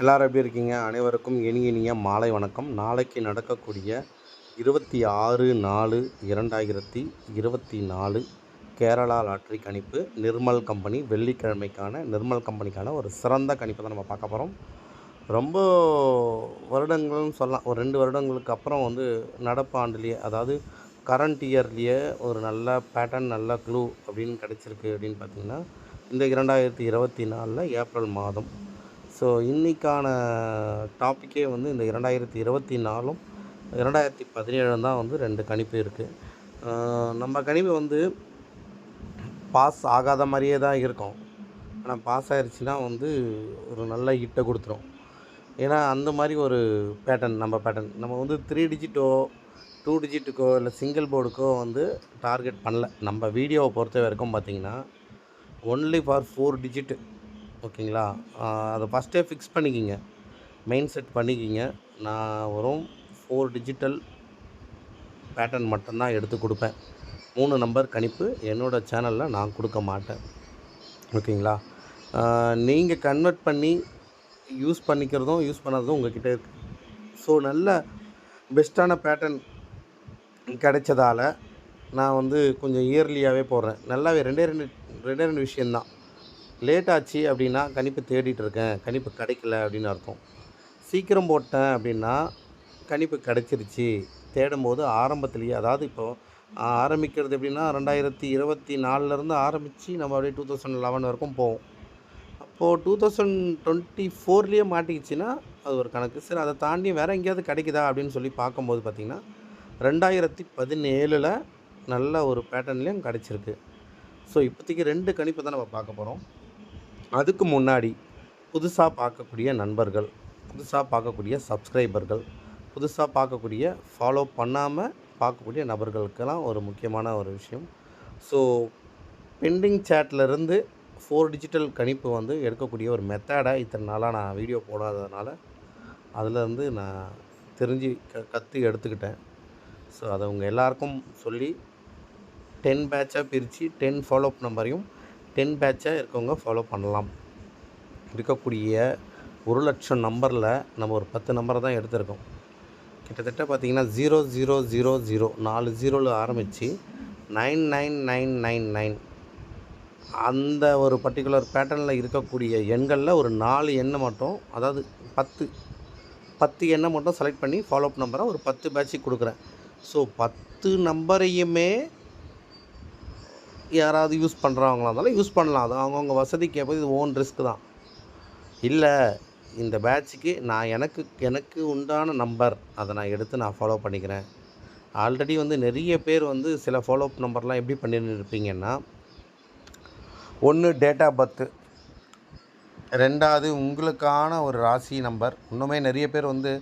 எல்லாரும் எப்படி இருக்கீங்க? அனைவருக்கும் இனி இனிய மாலை வணக்கம். நாளைக்கு நடக்கக்கூடிய இருபத்தி ஆறு நாலு இரண்டாயிரத்தி இருபத்தி நாலு கேரளா லாட்ரி கணிப்பு நிர்மல் கம்பெனி வெள்ளிக்கிழமைக்கான நிர்மல் கம்பெனிக்கான ஒரு சிறந்த கணிப்பை தான் நம்ம பார்க்க போகிறோம் ரொம்ப வருடங்கள்னு சொல்லலாம். ஒரு ரெண்டு வருடங்களுக்கு அப்புறம் வந்து நடப்பாண்டுலேயே அதாவது கரண்ட் இயர்லேயே ஒரு நல்ல பேட்டர்ன் நல்ல க்ளூ அப்படின்னு கிடச்சிருக்கு அப்படின்னு பார்த்தீங்கன்னா இந்த இரண்டாயிரத்தி இருபத்தி நாலில் ஏப்ரல் மாதம் ஸோ இன்றைக்கான டாப்பிக்கே வந்து இந்த இரண்டாயிரத்தி இருபத்தி நாலும் இரண்டாயிரத்தி பதினேழும் தான் வந்து ரெண்டு கணிப்பு இருக்குது நம்ம கணிப்பு வந்து பாஸ் ஆகாத மாதிரியே தான் இருக்கும். ஆனால் பாஸ் ஆயிடுச்சுன்னா வந்து ஒரு நல்ல ஹிட்டை கொடுத்துரும். ஏன்னா அந்த மாதிரி ஒரு பேட்டர்ன் நம்ம பேட்டர்ன் நம்ம வந்து த்ரீ டிஜிட்டோ டூ டிஜிட்டுக்கோ இல்லை சிங்கிள் போர்டுக்கோ வந்து டார்கெட் பண்ணல. நம்ம வீடியோவை பொறுத்த வரைக்கும் பார்த்தீங்கன்னா ஒன்லி ஃபார் ஃபோர் டிஜிட்டு ஓகேங்களா? அதை ஃபஸ்ட்டே ஃபிக்ஸ் பண்ணிக்கிங்க. மெயின் செட் பண்ணிக்கிங்க. நான் வரும் ஃபோர் டிஜிட்டல் பேட்டர்ன் மட்டும்தான் எடுத்து கொடுப்பேன். மூணு நம்பர் கணிப்பு என்னோடய சேனலில் நான் கொடுக்க மாட்டேன். ஓகேங்களா? நீங்கள் கன்வெர்ட் பண்ணி யூஸ் பண்ணிக்கிறதும் யூஸ் பண்ணாததும் உங்கள்கிட்ட இருக்குது ஸோ நல்ல பெஸ்ட்டான பேட்டர்ன் கிடைச்சதால நான் வந்து கொஞ்சம் இயர்லியாகவே போடுறேன். நல்லாவே ரெண்டே ரெண்டு ரெண்டே ரெண்டு விஷயந்தான் லேட் ஆச்சு அப்படின்னா கணிப்பு தேடிட்டு இருக்கேன் கணிப்பு கிடைக்கல அப்படின்னு அர்த்தம். சீக்கிரம் போட்டேன் அப்படின்னா கணிப்பு கிடச்சிருச்சு. தேடும்போது ஆரம்பத்துலேயே அதாவது இப்போது ஆரம்பிக்கிறது எப்படின்னா ரெண்டாயிரத்தி இருபத்தி நாலுலேருந்து ஆரம்பித்து நம்ம அப்படியே டூ தௌசண்ட் லெவன் வரைக்கும் போவோம். அப்போது டூ தௌசண்ட் டுவெண்ட்டி ஃபோர்லேயே மாட்டிக்கிச்சின்னா அது ஒரு கணக்கு. சரி அதை தாண்டி வேறு எங்கேயாவது கிடைக்குதா அப்படின்னு சொல்லி பார்க்கும்போது பார்த்திங்கன்னா ரெண்டாயிரத்தி பதினேழில் நல்ல ஒரு பேட்டர்ன்லேயும் கிடச்சிருக்கு. ஸோ இப்போதைக்கு ரெண்டு கணிப்பு தான் நம்ம பார்க்க போகிறோம் அதுக்கு முன்னாடி புதுசாக பார்க்கக்கூடிய நண்பர்கள் புதுசாக பார்க்கக்கூடிய சப்ஸ்கிரைபர்கள் புதுசாக பார்க்கக்கூடிய ஃபாலோ பண்ணாமல் பார்க்கக்கூடிய நபர்களுக்கெல்லாம் ஒரு முக்கியமான ஒரு விஷயம். ஸோ பெண்டிங் சேட்லேருந்து ஃபோர் டிஜிட்டல் கணிப்பு வந்து எடுக்கக்கூடிய ஒரு மெத்தடாக இத்தனை நாளாக நான் வீடியோ போடாததுனால அதிலேருந்து நான் தெரிஞ்சு க கற்று எடுத்துக்கிட்டேன். ஸோ அதை உங்கள் எல்லாருக்கும் சொல்லி டென் பேட்சாக பிரித்து டென் ஃபாலோஅப் நம்பரையும் டென் பேட்சாக இருக்கவங்க ஃபாலோ பண்ணலாம். இருக்கக்கூடிய ஒரு லட்சம் நம்பரில் நம்ம ஒரு பத்து நம்பரை தான் எடுத்திருக்கோம். கிட்டத்தட்ட பார்த்தீங்கன்னா ஜீரோ ஜீரோ ஜீரோ ஜீரோ நாலு ஜீரோவில் ஆரம்பித்து nine nine nine nine nine அந்த ஒரு பர்டிகுலர் பேட்டர்னில் இருக்கக்கூடிய எண்களில் ஒரு நாலு எண்ணை மட்டும் அதாவது பத்து பத்து எண்ணை மட்டும் செலக்ட் பண்ணி ஃபாலோஅப் நம்பரை ஒரு பத்து பேட்சுக்கு கொடுக்குறேன். ஸோ பத்து நம்பரையுமே யாராவது யூஸ் பண்ணுறவங்களா இருந்தாலும் யூஸ் பண்ணலாம். அது அவங்கவுங்க வசதிக்கு ஏற்ப இது ஓன் ரிஸ்க் தான். இல்லை இந்த பேட்சுக்கு நான் எனக்கு எனக்கு உண்டான நம்பர் அதை நான் எடுத்து நான் ஃபாலோ பண்ணிக்கிறேன். ஆல்ரெடி வந்து நிறைய பேர் வந்து சில ஃபாலோ அப் நம்பர்லாம் எப்படி பண்ணின்னு இருப்பீங்கன்னா ஒன்று டேட் ஆஃப் பர்த்து ரெண்டாவது உங்களுக்கான ஒரு ராசி நம்பர் இன்னுமே நிறைய பேர் வந்து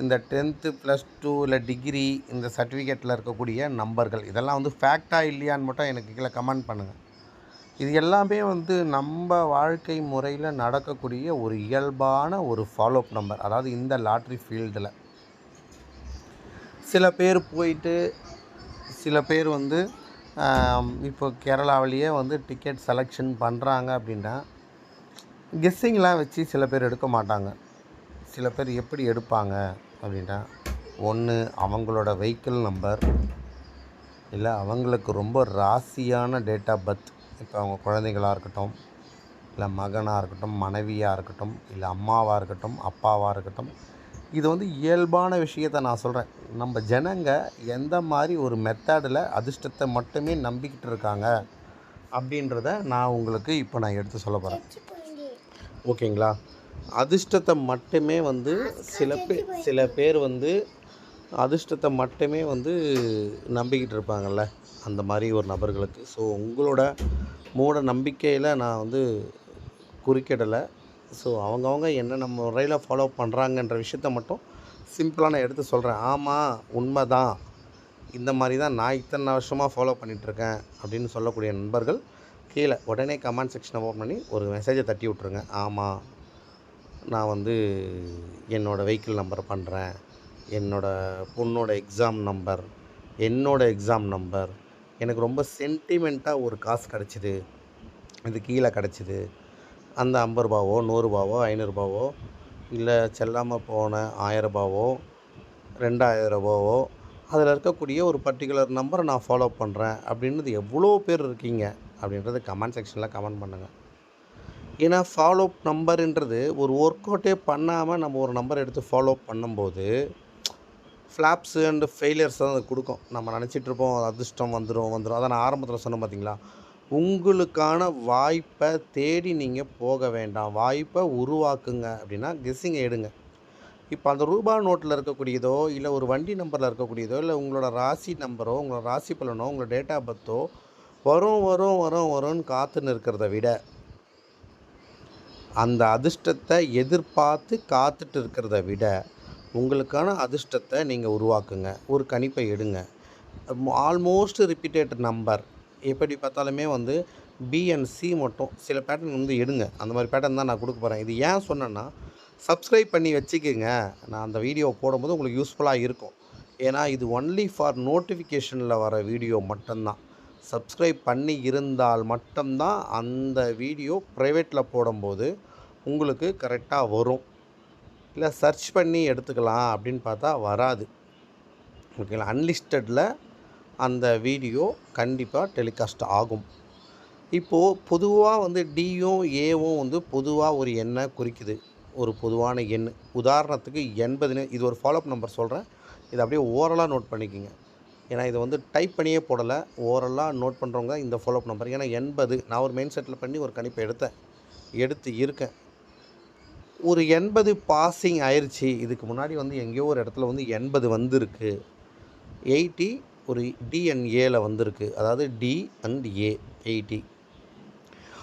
இந்த டென்த்து ப்ளஸ் டூ இல்லை டிகிரி இந்த சர்டிஃபிகேட்டில் இருக்கக்கூடிய நம்பர்கள் இதெல்லாம் வந்து ஃபேக்டாக இல்லையான்னு மட்டும் எனக்கு கீழே கமெண்ட் பண்ணுங்கள் இது எல்லாமே வந்து நம்ம வாழ்க்கை முறையில் நடக்கக்கூடிய ஒரு இயல்பான ஒரு ஃபாலோஅப் நம்பர் அதாவது இந்த லாட்ரி ஃபீல்டில் சில பேர் போயிட்டு சில பேர் வந்து இப்போ கேரளாவிலேயே வந்து டிக்கெட் செலெக்ஷன் பண்ணுறாங்க அப்படின்னா கெஸ்ஸிங்லாம் வச்சு சில பேர் எடுக்க மாட்டாங்க. சில பேர் எப்படி எடுப்பாங்க அப்படின்னா ஒன்று அவங்களோட வெஹிக்கிள் நம்பர் இல்லை அவங்களுக்கு ரொம்ப ராசியான டேட் ஆஃப் பர்த் இப்போ அவங்க குழந்தைகளாக இருக்கட்டும் இல்லை மகனாக இருக்கட்டும் மனைவியாக இருக்கட்டும் இல்லை அம்மாவாக இருக்கட்டும் அப்பாவாக இருக்கட்டும் இது வந்து இயல்பான விஷயத்தை நான் சொல்கிறேன் நம்ம ஜனங்க எந்த மாதிரி ஒரு மெத்தடில் அதிர்ஷ்டத்தை மட்டுமே நம்பிக்கிட்டு இருக்காங்க அப்படின்றத நான் உங்களுக்கு இப்போ நான் எடுத்து சொல்ல போகிறேன் ஓகேங்களா? அதிர்ஷ்டத்தை மட்டுமே வந்து சில பேர் சில பேர் வந்து அதிர்ஷ்டத்தை மட்டுமே வந்து நம்பிக்கிட்டு இருப்பாங்கல்ல? அந்த மாதிரி ஒரு நபர்களுக்கு. ஸோ உங்களோட மூட நம்பிக்கையில் நான் வந்து குறுக்கிடலை. ஸோ அவங்கவுங்க என்னென்ன முறையில் ஃபாலோ பண்ணுறாங்கன்ற விஷயத்த மட்டும் சிம்பிளாக நான் எடுத்து சொல்கிறேன் ஆமாம் உண்மை தான் இந்த மாதிரி தான் நான் இத்தனை வருஷமாக ஃபாலோ பண்ணிகிட்ருக்கேன் அப்படின்னு சொல்லக்கூடிய நண்பர்கள் கீழே உடனே கமெண்ட் செக்ஷனை ஓப்பன் பண்ணி ஒரு மெசேஜை தட்டி விட்ருங்க ஆமாம் நான் வந்து என்னோடய வெஹிக்கிள் நம்பர் பண்ணுறேன் என்னோடய பொண்ணோட எக்ஸாம் நம்பர் என்னோடய எக்ஸாம் நம்பர் எனக்கு ரொம்ப சென்டிமெண்ட்டாக ஒரு காசு கிடச்சிது. இது கீழே கிடச்சிது. அந்த ஐம்பது ரூபாவோ நூறுரூபாவோ ஐநூறுரூபாவோ இல்லை செல்லாமல் போன ஆயரரூபாவோ ரெண்டாயிரரூபாவோ அதில் இருக்கக்கூடிய ஒரு பர்டிகுலர் நம்பரை நான் ஃபாலோ பண்ணுறேன் அப்படின்றது எவ்வளோ பேர் இருக்கீங்க அப்படின்றது கமெண்ட் செக்ஷனில் கமெண்ட் பண்ணுங்கள் ஏன்னா ஃபாலோ நம்பருன்றது ஒரு ஒர்க் அவுட்டே பண்ணாமல் நம்ம ஒரு நம்பர் எடுத்து ஃபாலோ பண்ணும்போது ஃப்ளாப்ஸு அண்டு ஃபெயிலியர்ஸ் தான் அது கொடுக்கும். நம்ம நினச்சிட்ருப்போம் அதிர்ஷ்டம் வந்துடும் வந்துடும் அதான் நான் ஆரம்பத்தில் சொன்னேன் பார்த்தீங்களா உங்களுக்கான வாய்ப்பை தேடி நீங்கள் போக வேண்டாம். வாய்ப்பை உருவாக்குங்க அப்படின்னா கெஸ்ஸிங்கை எடுங்க. இப்போ அந்த ரூபா நோட்டில் இருக்கக்கூடியதோ இல்லை ஒரு வண்டி நம்பரில் இருக்கக்கூடியதோ இல்லை உங்களோட ராசி நம்பரோ உங்களோட ராசி பலனோ உங்களோட டேட் ஆஃப் பர்த்தோ வரும் வரும் வரும் வரும்னு காத்துன்னு இருக்கிறத விட அந்த அதிர்ஷ்டத்தை எதிர்பார்த்து காத்துட்டு இருக்கிறத விட உங்களுக்கான அதிர்ஷ்டத்தை நீங்கள் உருவாக்குங்க. ஒரு கணிப்பை எடுங்க. ஆல்மோஸ்ட் ரிப்பீட்டட் நம்பர் எப்படி பார்த்தாலுமே வந்து பிஎன்சி மட்டும் சில பேட்டர்ன் வந்து எடுங்க. அந்த மாதிரி பேட்டர்ன் தான் நான் கொடுக்க போகிறேன் இது ஏன் சொன்னேன்னா சப்ஸ்கிரைப் பண்ணி வச்சுக்கோங்க. நான் அந்த வீடியோ போடும்போது உங்களுக்கு யூஸ்ஃபுல்லாக இருக்கும். ஏன்னா இது ஒன்லி ஃபார் நோட்டிஃபிகேஷனில் வர வீடியோ மட்டும்தான். சப்ஸ்கிரைப் பண்ணி இருந்தால் மட்டும்தான் அந்த வீடியோ ப்ரைவேட்டில் போடும்போது உங்களுக்கு கரெக்டாக வரும். இல்லை சர்ச் பண்ணி எடுத்துக்கலாம் அப்படின்னு பார்த்தா வராது. ஓகேங்களா அன்லிஸ்டடில் அந்த வீடியோ கண்டிப்பாக டெலிகாஸ்ட் ஆகும். இப்போது பொதுவாக வந்து டியும் ஏவும் வந்து பொதுவாக ஒரு எண்ணை குறிக்குது. ஒரு பொதுவான எண். உதாரணத்துக்கு எண்பதுன்னு இது ஒரு ஃபாலோஅப் நம்பர் சொல்கிறேன் இதை அப்படியே ஓரலாக நோட் பண்ணிக்கோங்க. ஏன்னா இதை வந்து டைப் பண்ணியே போடலை. ஓரலாக நோட் பண்ணுறவங்க இந்த ஃபாலோஅப் நம்பர் ஏன்னா எண்பது நான் ஒரு மெயின் செட்டில் பண்ணி ஒரு கணிப்பை எடுத்தேன். எடுத்து இருக்கேன். ஒரு எண்பது பாசிங் ஆயிடுச்சு இதுக்கு முன்னாடி வந்து எங்கேயோ ஒரு இடத்துல வந்து எண்பது வந்திருக்கு. எயிட்டி ஒரு டிஎன்ஏல வந்திருக்கு. அதாவது டி அண்ட் ஏ எயிட்டி.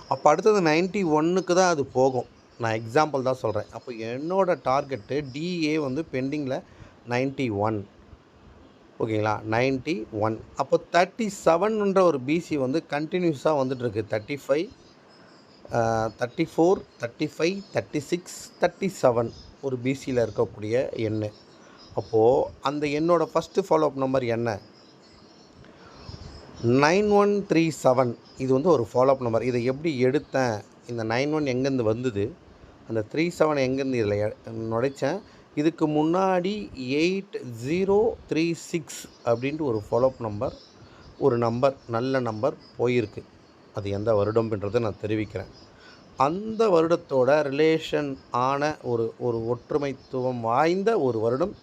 அப்போ அடுத்தது நைன்ட்டி ஒன்றுக்கு தான் அது போகும். நான் எக்ஸாம்பிள் தான் சொல்கிறேன் அப்போ என்னோடய டார்கெட்டு டிஏ வந்து பெண்டிங்கில் நைன்ட்டி ஒன் ஓகேங்களா? Ninety one. அப்போ தேர்ட்டி செவன்ன்ற ஒரு பிசி வந்து கண்டினியூஸாக வந்துட்டுருக்கு. Thirty five thirty four thirty five thirty six thirty seven ஒரு பிசியில் இருக்கக்கூடிய எண் அப்போது அந்த எண்ணோட ஃபஸ்ட்டு ஃபாலோஅப் நம்பர் என்ன? Nine one three seven. இது வந்து ஒரு ஃபாலோஅப் நம்பர் இதை எப்படி எடுத்தேன்? இந்த நைன் ஒன் எங்கேருந்து வந்தது? அந்த த்ரீ செவன் எங்கேருந்து இதில் நுழைச்சேன்? இதுக்கு முன்னாடி எயிட் ஜீரோ த்ரீ சிக்ஸ் அப்படின்ட்டு ஒரு ஃபாலோஅப் நம்பர் ஒரு நம்பர் நல்ல நம்பர் போயிருக்கு. அது எந்த வருடம்ன்றதை நான் தெரிவிக்கிறேன். அந்த வருடத்தோட ரிலேஷன் ஆன ஒரு ஒரு ஒற்றுமைத்துவம் வாய்ந்த ஒரு வருடம்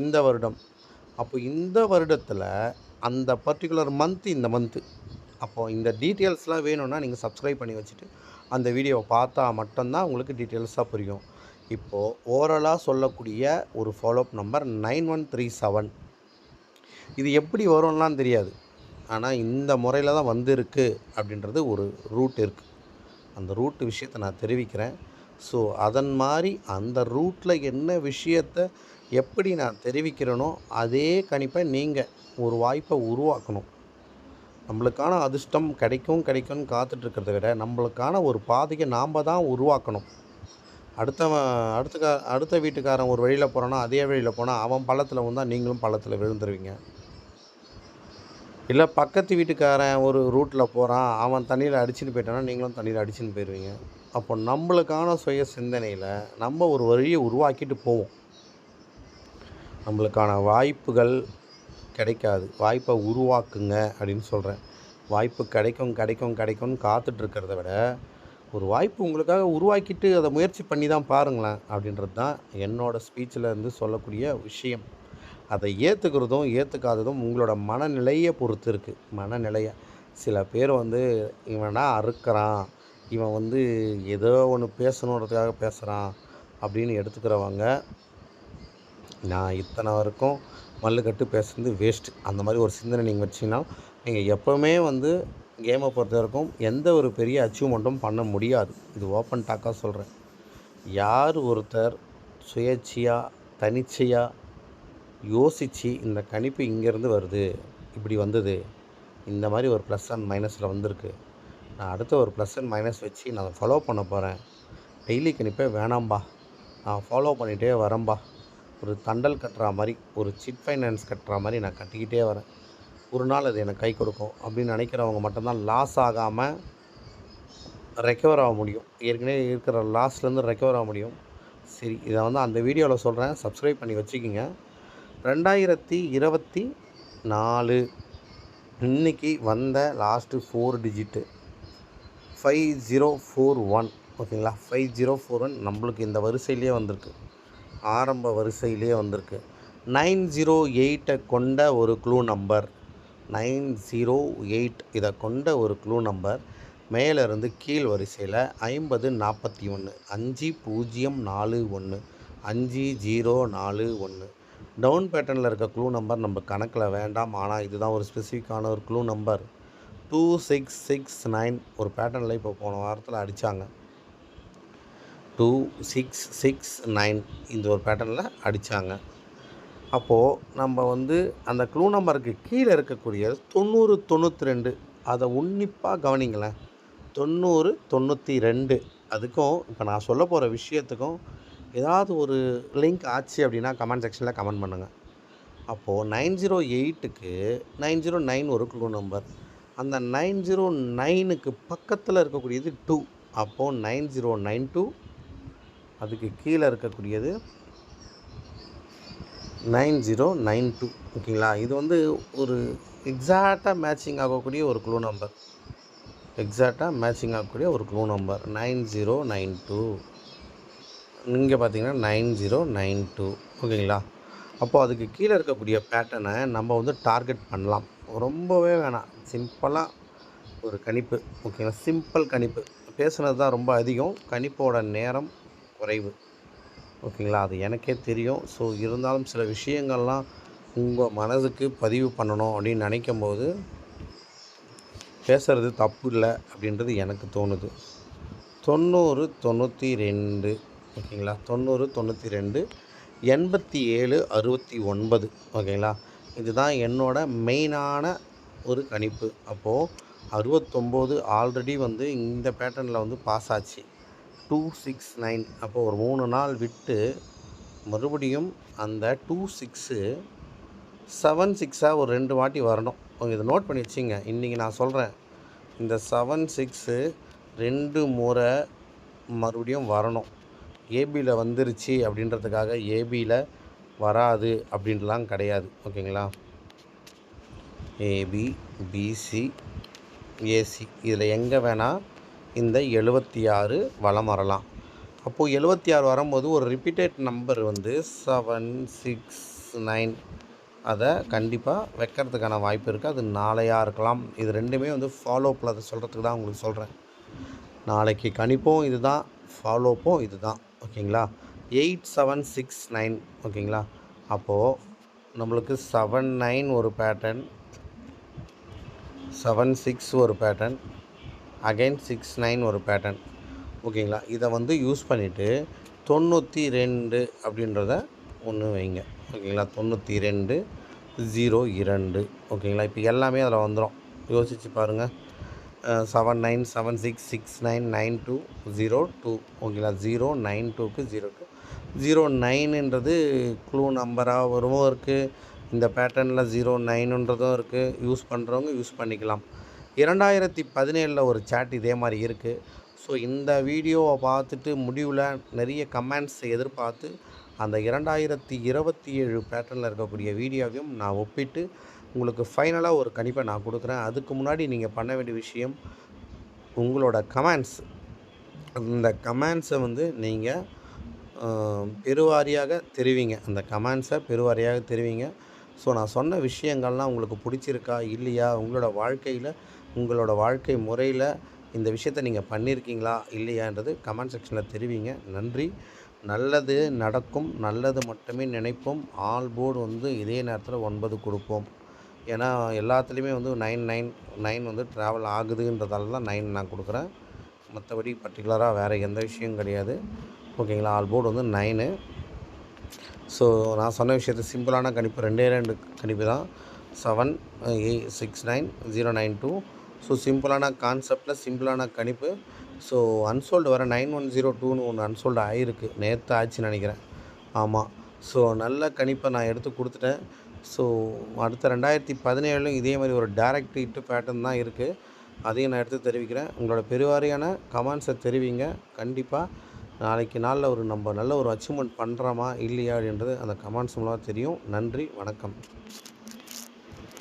இந்த வருடம். அப்போ இந்த வருடத்தில் அந்த பர்டிகுலர் மந்த் இந்த மந்த்து அப்போது இந்த டீட்டெயில்ஸ்லாம் வேணும்னா நீங்கள் சப்ஸ்கிரைப் பண்ணி வச்சுட்டு அந்த வீடியோவை பார்த்தா மட்டும்தான் உங்களுக்கு டீட்டெயில்ஸாக புரியும். இப்போது ஓவரலாக சொல்லக்கூடிய ஒரு follow up number nine one three seven இது எப்படி வரும்லாம் தெரியாது. ஆனால் இந்த முறையில் தான் வந்திருக்கு அப்படின்றது ஒரு ரூட் இருக்குது அந்த ரூட் விஷயத்தை நான் தெரிவிக்கிறேன். ஸோ அதன் மாதிரி அந்த ரூட்டில் என்ன விஷயத்தை எப்படி நான் தெரிவிக்கிறேனோ அதே கணிப்பை நீங்கள் ஒரு வாய்ப்பை உருவாக்கணும். நம்மளுக்கான அதிர்ஷ்டம் கிடைக்கும் கிடைக்கும்னு காத்துட்ருக்கிறத விட நம்மளுக்கான ஒரு பாதையை நாம் தான் உருவாக்கணும். அடுத்தவன் அடுத்த கா அடுத்த வீட்டுக்காரன் ஒரு வழியில் போகிறான்னா அதே வழியில் போனால் அவன் பள்ளத்தில் வந்தால் நீங்களும் பள்ளத்தில் விழுந்துருவீங்க. இல்லை பக்கத்து வீட்டுக்காரன் ஒரு ரூட்டில் போகிறான் அவன் தண்ணியில் அடிச்சுன்னு போயிட்டானா நீங்களும் தண்ணியில் அடிச்சுன்னு போயிடுவீங்க அப்போ நம்மளுக்கான சுய சிந்தனையில் நம்ம ஒரு வழியை உருவாக்கிட்டு போவோம். நம்மளுக்கான வாய்ப்புகள் கிடைக்காது. வாய்ப்பை உருவாக்குங்க அப்படின்னு சொல்கிறேன் வாய்ப்பு கிடைக்கும் கிடைக்கும் கிடைக்கும்னு காத்துட்ருக்கிறத விட ஒரு வாய்ப்பு உங்களுக்காக உருவாக்கிட்டு அதை முயற்சி பண்ணி தான் பாருங்களேன் அப்படின்றது தான் என்னோடய ஸ்பீச்சில் இருந்து சொல்லக்கூடிய விஷயம். அதை ஏற்றுக்கிறதும் ஏற்றுக்காததும் உங்களோட மனநிலையை பொறுத்து இருக்குது மனநிலையை. சில பேர் வந்து இவனா அறுக்கிறான் இவன் வந்து ஏதோ ஒன்று பேசணுன்றதுக்காக பேசுகிறான் அப்படின்னு எடுத்துக்கிறவங்க நான் இத்தனை வரைக்கும் மல்லுக்கட்டு பேசுறது வேஸ்ட்டு அந்த மாதிரி ஒரு சிந்தனை நீங்கள் வச்சிங்கன்னா நீங்கள் எப்போவுமே வந்து கேமை பொறுத்த வரைக்கும் எந்த ஒரு பெரிய அச்சீவ்மெண்ட்டும் பண்ண முடியாது. இது ஓப்பன் டாக்காக சொல்கிறேன் யார் ஒருத்தர் சுயேட்சையாக தனிச்சையாக யோசித்து இந்த கணிப்பு இங்கேருந்து வருது இப்படி வந்தது இந்த மாதிரி ஒரு ப்ளஸ் அண்ட் மைனஸில் வந்திருக்கு. நான் அடுத்த ஒரு ப்ளஸ் அண்ட் மைனஸ் வச்சு நான் அதை ஃபாலோ பண்ண போகிறேன் டெய்லி கணிப்பே வேணாம்பா. நான் ஃபாலோ பண்ணிகிட்டே வரேன்பா. ஒரு தண்டல் கட்டுற மாதிரி ஒரு சிட் ஃபைனான்ஸ் கட்டுற மாதிரி நான் கட்டிக்கிட்டே வரேன். ஒரு நாள் அது எனக்கு கை கொடுக்கும் அப்படின்னு நினைக்கிறவங்க மட்டும்தான் லாஸ் ஆகாமல் ரெக்கவர் ஆக முடியும். ஏற்கனவே இருக்கிற லாஸ்லேருந்து ரெக்கவர் ஆக முடியும். சரி இதை வந்து அந்த வீடியோவில் சொல்கிறேன் சப்ஸ்கிரைப் பண்ணி வச்சுக்கிங்க. ரெண்டாயிரத்தி இருபத்தி நாலு இன்னைக்கு வந்த last four digit five zero four one ஓகேங்களா? ஃபைவ் ஜீரோ ஃபோர் ஒன் நம்மளுக்கு இந்த வரிசையிலே வந்திருக்கு. ஆரம்ப வரிசையிலே வந்திருக்கு. நைன் ஜீரோ எயிட்டை கொண்ட ஒரு clue number nine zero eight இதை கொண்ட ஒரு க்ளூ நம்பர் மேலேருந்து கீழ் வரிசையில் ஐம்பது நாற்பத்தி ஒன்று அஞ்சு பூஜ்ஜியம் நாலு ஒன்று அஞ்சு ஜீரோ நாலு ஒன்று டவுன் பேட்டர்னில் இருக்க க்ளூ நம்பர் நம்ம கணக்கில் வேண்டாம் ஆனால் இதுதான் ஒரு ஸ்பெசிஃபிக்கான ஒரு clue number two six six nine ஒரு பேட்டர்னில் இப்போ போன வாரத்தில் அடித்தாங்க டூ சிக்ஸ் சிக்ஸ் நைன் இந்த ஒரு பேட்டர்னில் அடித்தாங்க அப்போது நம்ம வந்து அந்த க்ளூ நம்பருக்கு கீழே இருக்கக்கூடிய தொண்ணூறு தொண்ணூற்றி ரெண்டு அதை உன்னிப்பாக கவனிங்களேன். தொண்ணூறு தொண்ணூற்றி ரெண்டு. அதுக்கும் இப்போ நான் சொல்ல போகிற விஷயத்துக்கும் ஏதாவது ஒரு லிங்க் ஆச்சு அப்படின்னா கமெண்ட் செக்ஷனில் கமெண்ட் பண்ணுங்கள் அப்போது நைன் ஜீரோ எயிட்டுக்கு நைன் ஜீரோ நைன் ஒரு க்ளூ நம்பர் அந்த நைன் ஜீரோ நைனுக்கு பக்கத்தில் இருக்கக்கூடியது டூ அப்போது நைன் ஜீரோ நைன் டூ அதுக்கு கீழே இருக்கக்கூடியது நைன் ஜீரோ நைன் டூ. ஓகேங்களா? இது வந்து ஒரு எக்ஸாக்டாக மேட்சிங் ஆகக்கூடிய ஒரு க்ளூ நம்பர் எக்ஸாக்டாக மேட்சிங் ஆகக்கூடிய ஒரு clue number nine zero nine two. இங்கே பார்த்தீங்கன்னா நைன் ஜீரோ நைன் டூ. ஓகேங்களா? அப்போது அதுக்கு கீழே இருக்கக்கூடிய பேட்டர்னை நம்ம வந்து டார்கெட் பண்ணலாம். ரொம்பவே வேணாம். சிம்பிளாக ஒரு கணிப்பு. ஓகேங்களா? சிம்பிள் கணிப்பு. பேசுனது தான் ரொம்ப அதிகம். கணிப்போட நேரம் குறைவு. ஓகேங்களா? அது எனக்கே தெரியும். ஸோ இருந்தாலும் சில விஷயங்கள்லாம் உங்கள் மனதுக்கு பதிவு பண்ணணும் அப்படின்னு நினைக்கும் போது பேசுகிறது தப்பு இல்லை அப்படின்றது எனக்கு தோணுது. தொண்ணூறு தொண்ணூற்றி ரெண்டு ஓகேங்களா? தொண்ணூறு தொண்ணூற்றி ரெண்டு எண்பத்தி ஏழு அறுபத்தி ஒன்பது ஓகேங்களா? இதுதான் என்னோட மெயினான ஒரு கணிப்பு. அப்போது அறுபத்தொம்போது ஆல்ரெடி வந்து இந்த பேட்டர்னில் வந்து பாஸ் ஆச்சு. டூ சிக்ஸ் நைன் அப்போ ஒரு மூணு நாள் விட்டு மறுபடியும் அந்த டூ சிக்ஸு செவன் சிக்ஸாக ஒரு ரெண்டு வாட்டி வரணும். அவங்க இதை நோட் பண்ணி வச்சிங்க. இன்றைக்கி நான் சொல்கிறேன் இந்த செவன் சிக்ஸு ரெண்டு முறை மறுபடியும் வரணும். ஏபியில் வந்துருச்சு அப்படின்றதுக்காக ஏபியில் வராது அப்படின்லாம் கிடையாது. ஓகேங்களா? ஏபி பிசி ஏசி இதில் எங்கே வேணால் இந்த எழுபத்தி ஆறு வலம் வரலாம். அப்போது எழுபத்தி ஆறு வரும்போது ஒரு ரிப்பீட்டட் நம்பர் வந்து செவன் சிக்ஸ் நைன் அதை கண்டிப்பாக வைக்கிறதுக்கான வாய்ப்பு இருக்குது அது நாளையாக இருக்கலாம். இது ரெண்டுமே வந்து ஃபாலோப்பில் அதை சொல்கிறதுக்கு தான் உங்களுக்கு சொல்கிறேன் நாளைக்கு கணிப்பும் இது தான் ஃபாலோப்பும் இது தான் ஓகேங்களா? எயிட் செவன் சிக்ஸ் நைன் ஓகேங்களா? அப்போது நம்மளுக்கு செவன் நைன் ஒரு பேட்டர்ன் செவன் சிக்ஸ் ஒரு பேட்டர்ன் அகைன் சிக்ஸ் நைன் ஒரு பேட்டர்ன் ஓகேங்களா இதை வந்து யூஸ் பண்ணிவிட்டு தொண்ணூற்றி ரெண்டு அப்படின்றத ஒன்று வைங்க. ஓகேங்களா தொண்ணூற்றி ரெண்டு ஜீரோ இரண்டு. ஓகேங்களா இப்போ எல்லாமே அதில் வந்துடும் யோசித்து பாருங்கள் seven nine seven six six nine nine two zero two ஓகேங்களா ஜீரோ நைன் டூக்கு ஜீரோ டூ ஜீரோ நைனுன்றது க்ளூ நம்பராக வருவோம் இருக்குது இந்த பேட்டர்னில் ஜீரோ நைனுன்றதும் இருக்குது யூஸ் பண்ணுறவங்க யூஸ் பண்ணிக்கலாம். இரண்டாயிரத்தி பதினேழில் ஒரு சேட் இதே மாதிரி இருக்குது ஸோ இந்த வீடியோவை பார்த்துட்டு முடிவில் நிறைய கமெண்ட்ஸ் எதிர்பார்த்து அந்த இரண்டாயிரத்தி இருபத்தி ஏழு பேட்டர்னில் இருக்கக்கூடிய வீடியோவையும் நான் ஒப்பிட்டு உங்களுக்கு ஃபைனலாக ஒரு கணிப்பை நான் கொடுக்குறேன். அதுக்கு முன்னாடி நீங்கள் பண்ண வேண்டிய விஷயம் உங்களோட கமெண்ட்ஸ் அந்த கமெண்ட்ஸை வந்து நீங்கள் பெருவாரியாக தெரிவிங்க. அந்த கமெண்ட்ஸை பெருவாரியாக தெரிவிங்க. ஸோ நான் சொன்ன விஷயங்கள்லாம் உங்களுக்கு பிடிச்சிருக்கா இல்லையா உங்களோட வாழ்க்கையில் உங்களோட வாழ்க்கை முறையில் இந்த விஷயத்தை நீங்கள் பண்ணியிருக்கீங்களா இல்லையான்றது கமெண்ட் செக்ஷனில் தெரிவிங்க. நன்றி. நல்லது நடக்கும். நல்லது மட்டுமே நினைப்போம். ஆல் போர்டு வந்து இதே நேரத்தில் ஒன்பது கொடுப்போம். ஏன்னா எல்லாத்துலேயுமே வந்து நைன் நைன் நைன் வந்து ட்ராவல் ஆகுதுன்றதால தான் நைன் நான் கொடுக்குறேன். மற்றபடி பர்டிகுலராக வேறு எந்த விஷயம் கிடையாது. ஓகேங்களா? ஆல் போர்டு வந்து நைனு. ஸோ நான் சொன்ன விஷயத்தை சிம்பிளான கணிப்பு ரெண்டே ரெண்டு கணிப்பு தான். Seven eight six nine zero nine two so சிம்பிளான கான்செப்டில் சிம்பிளான கணிப்பு. ஸோ அன்சோல்டு வர நைன் ஒன் ஜீரோ டூன்னு ஒன்று அன்சோல்டு ஆகிருக்கு நேற்று ஆச்சுன்னு நினைக்கிறேன். ஆமாம் ஸோ நல்ல கணிப்பை நான் எடுத்து கொடுத்துட்டேன். ஸோ அடுத்த ரெண்டாயிரத்தி பதினேழும் இதே மாதிரி ஒரு டேரக்ட் இட்டு பேட்டர்ன் தான் இருக்குது அதையும் நான் எடுத்து தெரிவிக்கிறேன். உங்களோட பெருவாரியான கமெண்ட்ஸை தெரிவிங்க. கண்டிப்பாக நாளைக்கு நாளில் ஒரு நம்ம நல்ல ஒரு அச்சீவ்மெண்ட் பண்ணுறோமா இல்லையா அப்படின்றது அந்த கமெண்ட்ஸ் மூலமாக தெரியும். நன்றி. வணக்கம்.